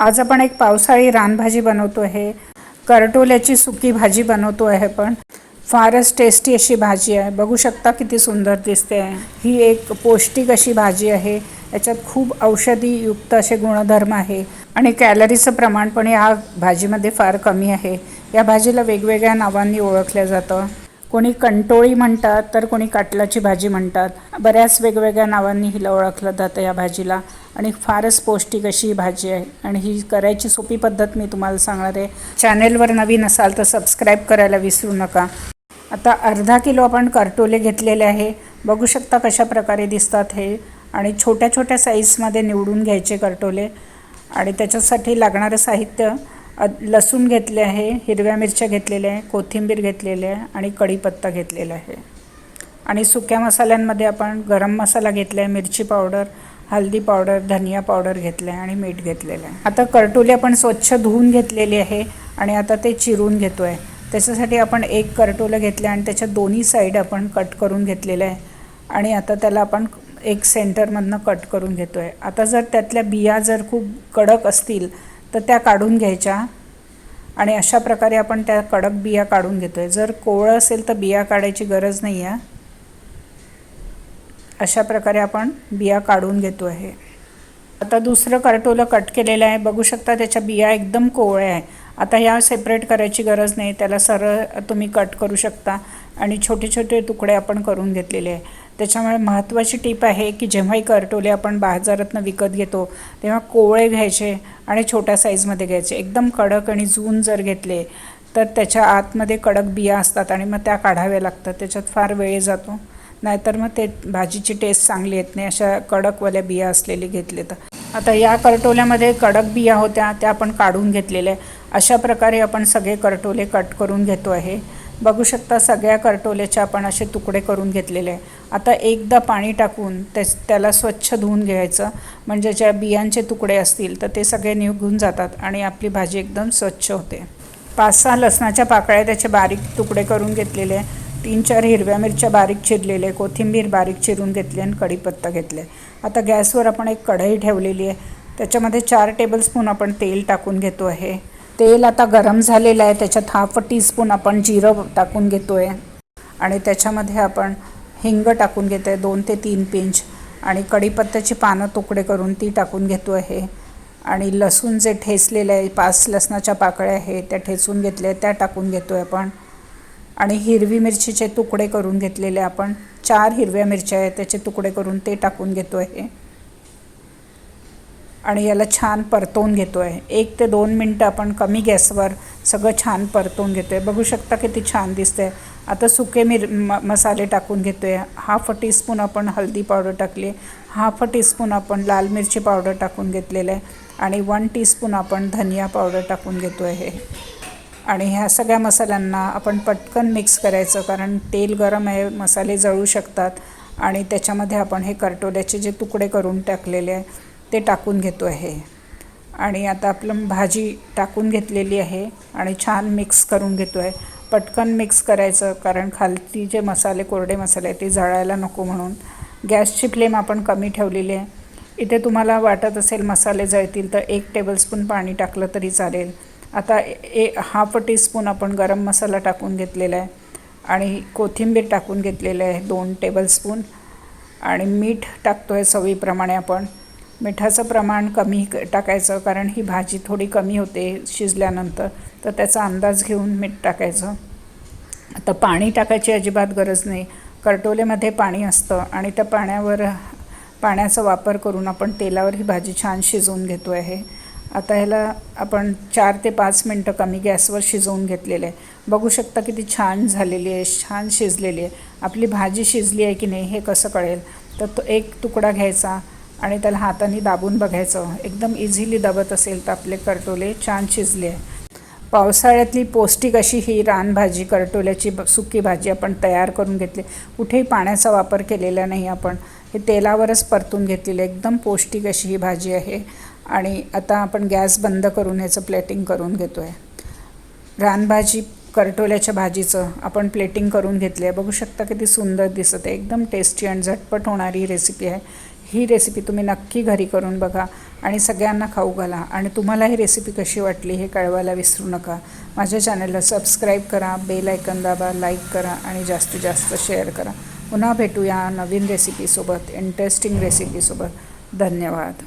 आज आपण एक पावसाळी रानभाजी बनवतो आहे. करटोल्याची सुकी भाजी बनवतो आहे पण. फारच टेस्टी अशी भाजी आहे. बघू शकता किती सुंदर दिसते आहे. ही एक पौष्टिक अशी भाजी आहे. याच्यात खूप औषधीयुक्त असे गुणधर्म आहे. आणि कॅलरीचं प्रमाण पण या भाजीमध्ये फार कमी आहे. या भाजीला वेगवेगळ्या नावांनी ओळखलं जातं. कोणी कंटोळी म्हणतात तर कोणी काटलाची भाजी म्हणतात. बऱ्याच वेगवेगळ्या नावांनी हिला ओळखलं जातं या भाजीला. आणि फारच पौष्टिक अशी भाजी आहे. आणि ही करायची सोपी पद्धत मी तुम्हाला सांगणार आहे. चॅनेलवर नवीन असाल तर सबस्क्राईब करायला विसरू नका. आता अर्धा किलो आपण करटोले घेतलेले आहे. बघू शकता कशा प्रकारे दिसतात हे. आणि छोट्या छोट्या साईजमध्ये निवडून घ्यायचे करटोले. आणि त्याच्यासाठी लागणारं साहित्य लसूण घेतले आहे हिरव्या मिरच्या घेतलेल्या आहे कोथिंबीर घेतलेली आहे आणि कढीपत्ता घेतलेला आहे. आणि सुक्या मसाल्यांमध्ये आपण गरम मसाला घेतला आहे मिरची पावडर हल्दी पावडर धनिया पावडर घेतलं आहे आणि मीठ घेतलेलं आहे आता करटोली आपण स्वच्छ धुवून घेतलेली आहे आणि आता ते चिरून घेतो आहे त्याच्यासाठी आपण एक करटोलं घेतलं आणि त्याच्या दोन्ही साईड आपण कट करून घेतलेलं आहे आणि आता त्याला आपण एक सेंटरमधनं कट करून घेतो आहे आता जर त्यातल्या बिया जर खूप कडक असतील तर त्या काढून घ्यायच्या. आणि अशा प्रकारे आपण त्या कडक बिया काढून घेतो आहे जर कोवळं असेल तर बिया काढायची गरज नाही आहे अशा प्रकारे आपण बिया काढून घेतो आहे. आता दुसरं करटोलं कट केलेलं आहे. बघू शकता त्याच्या बिया एकदम कोवळ्या आहे. आता ह्या सेपरेट करायची गरज नाही. त्याला सरळ तुम्ही कट करू शकता. आणि छोटे छोटे तुकडे आपण करून घेतलेले आहे. त्याच्यामुळे महत्त्वाची टीप आहे की जेव्हाही करटोले आपण बाजारातनं विकत घेतो तेव्हा कोवळे घ्यायचे आणि छोट्या साईजमध्ये घ्यायचे. एकदम कडक आणि जून जर घेतले तर त्याच्या आतमध्ये कडक बिया असतात आणि मग त्या काढाव्या लागतात. त्याच्यात फार वेळ जातो. नाहीतर मग ते भाजीची टेस्ट चांगली येत नाही. अशा कडकवाल्या बिया असलेली घेतले तर. आता या करटोल्यामध्ये कडक बिया होत्या त्या आपण काढून घेतलेल्या आहे अशा प्रकारे आपण सगळे करटोले कट करून घेतो आहे. बघू शकता सगळ्या करटोल्याचे आपण असे तुकडे करून घेतलेले आहे. आता एकदा पाणी टाकून ते त्याला स्वच्छ धुवून घ्यायचं. म्हणजे ज्या बियांचे तुकडे असतील तर ते सगळे निघून जातात आणि आपली भाजी एकदम स्वच्छ होते. पाच सहा लसणाच्या पाकळ्या त्याचे बारीक तुकडे करून घेतलेले आहे. तीन चार हिरव्या मिरच्या बारीक चिरलेले कोथिंबीर बारीक चिरून घेतली आणि कढीपत्ता घेतले. आता गॅसवर आपण एक कढई ठेवलेली आहे. त्याच्यामध्ये चार टेबलस्पून आपण तेल टाकून घेतो आहे. तेल आता गरम झालेलं आहे. त्याच्यात हाफ टीस्पून आपण जिरं टाकून घेतो आहे आणि त्याच्यामध्ये आपण हिंग टाकून घेतो आहे दोन ते तीन पिंच. आणि कढीपत्त्याची पानं तुकडे करून ती टाकून घेतो आहे. आणि लसूण जे ठेचलेलं आहे पाच लसणाच्या पाकळ्या आहे त्या ठेचून घेतल्या त्या टाकून घेतो आहे आपण. आणि हिरवी मिरचीचे तुकडे करून घेतलेले आपण चार हिरव्या मिरच्या आहेत त्याचे तुकडे करून ते टाकून घेतो आहे आणि याला छान परतवून घेतो आहे एक ते दोन मिनटं आपण कमी गॅसवर सगळं छान परतवून घेतो आहे बघू शकता किती छान दिसतं आहे आता सुके मिर म मसाले टाकून घेतो आहे हाफ टीस्पून आपण हळदी पावडर टाकली. हाफ टीस्पून आपण लाल मिरची पावडर टाकून घेतलेलं आहे. आणि वन टीस्पून आपण धनिया पावडर टाकून घेतो आहे आणि ह्या सगळ्या मसाल्यांना आपण पटकन मिक्स करायचं कारण तेल गरम आहे मसाले जळू शकतात आणि त्याच्यामध्ये आपण हे करटोल्याचे जे तुकडे करून टाकलेले आहे ते टाकून घेतो आहे. आणि आता आपलं भाजी टाकून घेतलेली आहे आणि छान मिक्स करून घेतो आहे. पटकन मिक्स करायचं कारण खालती जे मसाले कोरडे मसाले आहेत ते जळायला नको म्हणून. गॅसची फ्लेम आपण कमी ठेवलेली आहे. इथे तुम्हाला वाटत असेल मसाले जळतील तर एक टेबलस्पून पाणी टाकलं तरी चालेल. आता ए हाफ टीस्पून आपण गरम मसाला टाकून घेतलेला आहे आणि कोथिंबीर टाकून घेतलेलं आहे दोन टेबलस्पून आणि मीठ टाकतो आहे चवीप्रमाणे आपण. मिठाचं प्रमाण कमी क- टाकायचं कारण ही भाजी थोडी कमी होते शिजल्यानंतर. तर त्याचा अंदाज घेऊन मीठ टाकायचं. आता पाणी टाकायची अजिबात गरज नाही. करटोलेमध्ये पाणी असतं आणि त्या पाण्यावर पाण्याचा वापर करून आपण तेलावर ही भाजी छान शिजवून घेतो आहे आता ह्याला आपण चार ते पाच मिनटं कमी गॅसवर शिजवून घेतलेलं आहे. बघू शकता किती छान झालेली आहे छान शिजलेली आहे. आपली भाजी शिजली आहे की नाही हे कसं कळेल? तर तो एक तुकडा घ्यायचा आणि त्याला हाताने दाबून बघायचं. एकदम इझिली दाबत असेल तर आपले करटोले छान शिजले आहे. पावसाळ्यातली पौष्टिक अशी ही रानभाजी करटोल्याची सुकी भाजी आपण तयार करून घेतली. कुठेही पाण्याचा वापर केलेला नाही आपण. हे तेलावरच परतून घेतलेलं एकदम पौष्टिक अशी ही भाजी आहे. आणि आता आपण गॅस बंद करून ह्याचं प्लेटिंग करून घेतो आहे रानभाजी करटोल्याच्या भाजीचं आपण प्लेटिंग करून घेतली आहे बघू शकता किती सुंदर दिसत आहे. एकदम टेस्टी आणि झटपट होणारी रेसिपी आहे. ही रेसिपी तुम्ही नक्की घरी करून बघा आणि सगळ्यांना खाऊ घाला. आणि तुम्हाला ही रेसिपी कशी वाटली हे कळवायला विसरू नका. माझ्या चॅनलला सबस्क्राईब करा बेल ऐकन दाबा लाईक करा आणि जास्तीत जास्त शेअर करा. पुन्हा भेटूया नवीन रेसिपीसोबत इंटरेस्टिंग रेसिपीसोबत धन्यवाद.